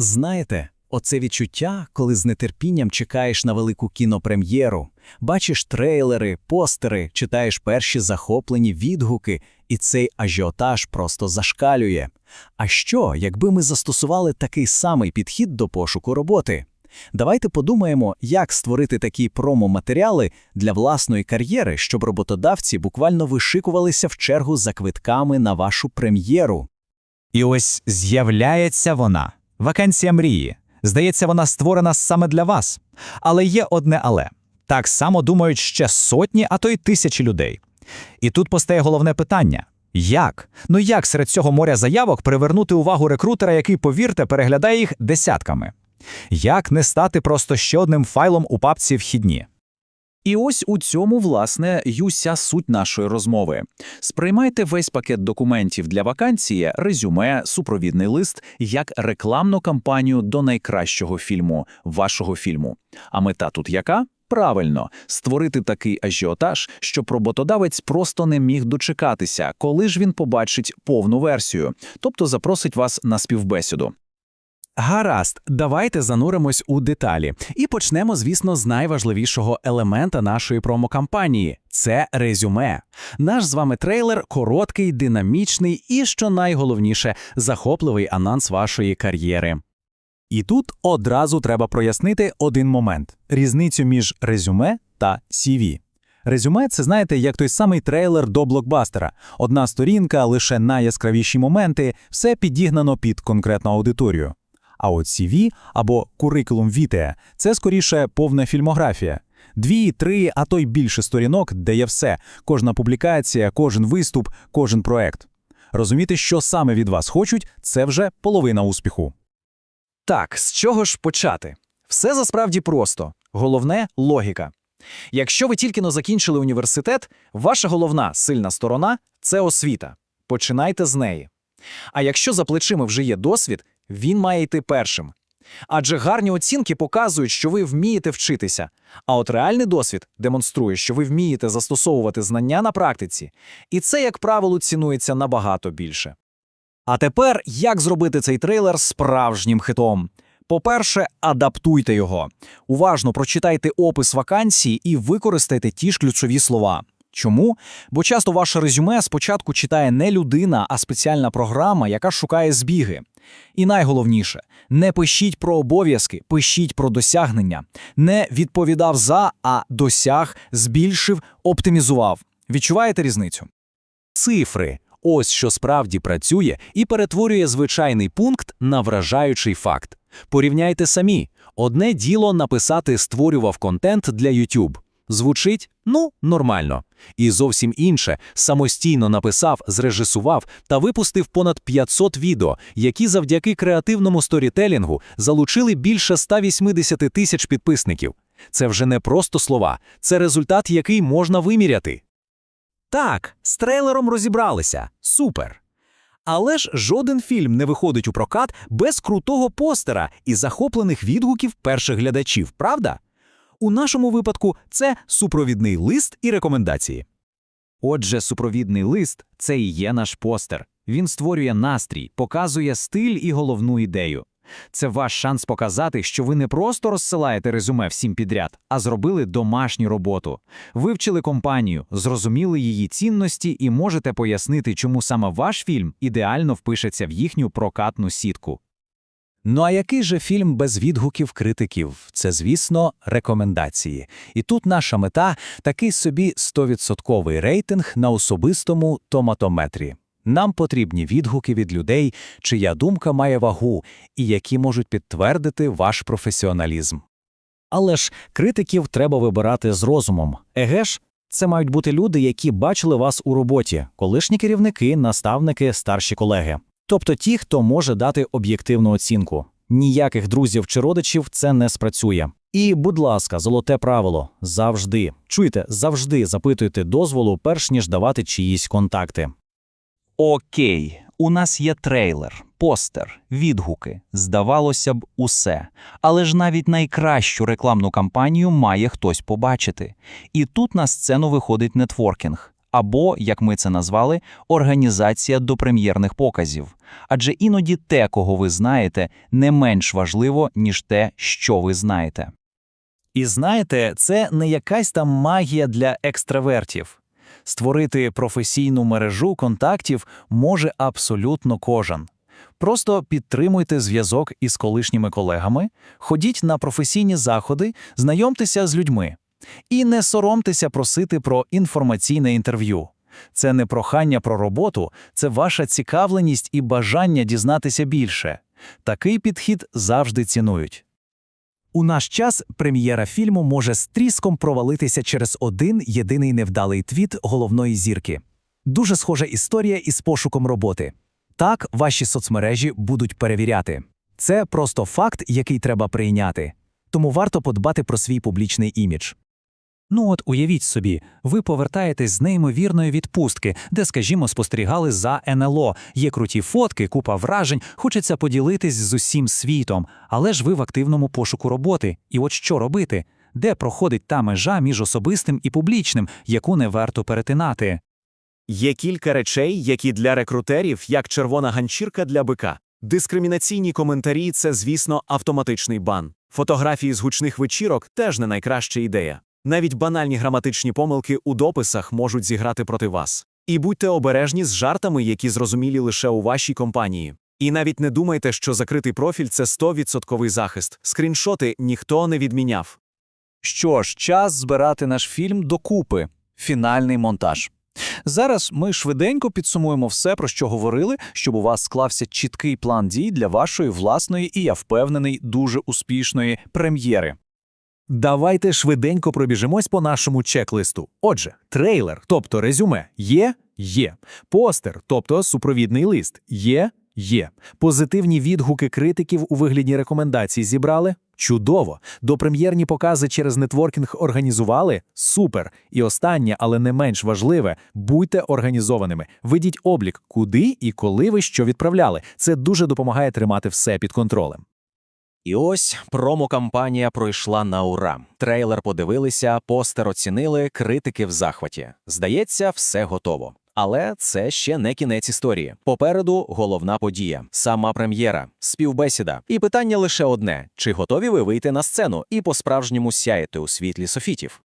Знаєте, оце відчуття, коли з нетерпінням чекаєш на велику кінопрем'єру, бачиш трейлери, постери, читаєш перші захоплені відгуки, і цей ажіотаж просто зашкалює. А що, якби ми застосували такий самий підхід до пошуку роботи? Давайте подумаємо, як створити такі промо-матеріали для власної кар'єри, щоб роботодавці буквально вишикувалися в чергу за квитками на вашу прем'єру. І ось з'являється вона. Вакансія мрії. Здається, вона створена саме для вас. Але є одне але. Так само думають ще сотні, а то й тисячі людей. І тут постає головне питання: як? Ну як серед цього моря заявок привернути увагу рекрутера, який, повірте, переглядає їх десятками? Як не стати просто ще одним файлом у папці вхідні? І ось у цьому, власне, й уся суть нашої розмови. Сприймайте весь пакет документів для вакансії, резюме, супровідний лист як рекламну кампанію до найкращого фільму, вашого фільму. А мета тут яка? Правильно, створити такий ажіотаж, щоб роботодавець просто не міг дочекатися, коли ж він побачить повну версію, тобто запросить вас на співбесіду. Гаразд, давайте зануримось у деталі. І почнемо, звісно, з найважливішого елемента нашої промокампанії це резюме. Наш з вами трейлер короткий, динамічний і, що найголовніше, захопливий анонс вашої кар'єри. І тут одразу треба прояснити один момент: різницю між резюме та CV. Резюме це знаєте, як той самий трейлер до блокбастера. Одна сторінка, лише найяскравіші моменти, все підігнано під конкретну аудиторію. А от CV або курикулум vitae – це скоріше повна фільмографія. Дві, три, а то й більше сторінок, де є все: кожна публікація, кожен виступ, кожен проект. Розуміти, що саме від вас хочуть, це вже половина успіху. Так, з чого ж почати? Все засправді просто. Головне логіка. Якщо ви тільки но закінчили університет, ваша головна сильна сторона це освіта. Починайте з неї. А якщо за плечима вже є досвід, він має йти першим. Адже гарні оцінки показують, що ви вмієте вчитися, а от реальний досвід демонструє, що ви вмієте застосовувати знання на практиці, і це, як правило, цінується набагато більше. А тепер як зробити цей трейлер справжнім хитом? По-перше, адаптуйте його. Уважно прочитайте опис вакансії і використайте ті ж ключові слова. Чому? Бо часто ваше резюме спочатку читає не людина, а спеціальна програма, яка шукає збіги. І найголовніше, не пишіть про обов'язки, пишіть про досягнення. Не відповідав за, а досяг, збільшив, оптимізував. Відчуваєте різницю? Цифри ось що справді працює і перетворює звичайний пункт на вражаючий факт. Порівняйте самі. Одне діло написати створював контент для YouTube. Звучить ну нормально. І зовсім інше самостійно написав, зрежисував та випустив понад 500 відео, які завдяки креативному сторітелінгу залучили більше 180 тисяч підписників. Це вже не просто слова, це результат, який можна виміряти. Так, з трейлером розібралися. Супер. Але ж жоден фільм не виходить у прокат без крутого постера і захоплених відгуків перших глядачів, правда? У нашому випадку це супровідний лист і рекомендації. Отже, супровідний лист це і є наш постер. Він створює настрій, показує стиль і головну ідею. Це ваш шанс показати, що ви не просто розсилаєте резюме всім підряд, а зробили домашню роботу. Вивчили компанію, зрозуміли її цінності і можете пояснити, чому саме ваш фільм ідеально впишеться в їхню прокатну сітку. Ну а який же фільм без відгуків критиків? Це, звісно, рекомендації. І тут наша мета такий собі 100% рейтинг на особистому томатометрі. Нам потрібні відгуки від людей, чия думка має вагу і які можуть підтвердити ваш професіоналізм. Але ж критиків треба вибирати з розумом. Еге ж, це мають бути люди, які бачили вас у роботі, колишні керівники, наставники, старші колеги. Тобто ті, хто може дати об'єктивну оцінку. Ніяких друзів чи родичів це не спрацює. І, будь ласка, золоте правило завжди чуйте, завжди запитуйте дозволу, перш ніж давати чиїсь контакти. Окей, у нас є трейлер, постер, відгуки. Здавалося б, усе. Але ж навіть найкращу рекламну кампанію має хтось побачити. І тут на сцену виходить нетворкінг. Або, як ми це назвали, організація допрем'єрних показів. Адже іноді те, кого ви знаєте, не менш важливо, ніж те, що ви знаєте. І знаєте, це не якась там магія для екстравертів. Створити професійну мережу контактів може абсолютно кожен. Просто підтримуйте зв'язок із колишніми колегами, ходіть на професійні заходи, знайомтеся з людьми. І не соромтеся просити про інформаційне інтерв'ю. Це не прохання про роботу, це ваша цікавленість і бажання дізнатися більше. Такий підхід завжди цінують. У наш час прем'єра фільму може з тріском провалитися через один єдиний невдалий твіт головної зірки. Дуже схожа історія із пошуком роботи. Так, ваші соцмережі будуть перевіряти. Це просто факт, який треба прийняти. Тому варто подбати про свій публічний імідж. Ну от уявіть собі, ви повертаєтесь з неймовірної відпустки, де, скажімо, спостерігали за НЛО. Є круті фотки, купа вражень, хочеться поділитись з усім світом, але ж ви в активному пошуку роботи. І от що робити? Де проходить та межа між особистим і публічним, яку не варто перетинати? Є кілька речей, які для рекрутерів як червона ганчірка для бика. Дискримінаційні коментарі це, звісно, автоматичний бан. Фотографії з гучних вечірок теж не найкраща ідея. Навіть банальні граматичні помилки у дописах можуть зіграти проти вас. І будьте обережні з жартами, які зрозумілі лише у вашій компанії. І навіть не думайте, що закритий профіль це 100% захист. Скріншоти ніхто не відміняв. Що ж, час збирати наш фільм докупи. Фінальний монтаж. Зараз ми швиденько підсумуємо все, про що говорили, щоб у вас склався чіткий план дій для вашої власної і, я впевнений, дуже успішної прем'єри. Давайте швиденько пробіжимось по нашому чек-листу. Отже, трейлер, тобто резюме, є, є. Постер, тобто супровідний лист, є, є. Позитивні відгуки критиків у вигляді рекомендацій зібрали. Чудово! Допрем'єрні покази через нетворкінг організували? Супер! І останнє, але не менш важливе, будьте організованими. Ведіть облік, куди і коли ви що відправляли. Це дуже допомагає тримати все під контролем. І ось промо-кампанія пройшла на ура. Трейлер подивилися, постер оцінили, критики в захваті. Здається, все готово. Але це ще не кінець історії. Попереду головна подія, сама прем'єра, співбесіда. І питання лише одне: чи готові ви вийти на сцену і по-справжньому сяєте у світлі софітів?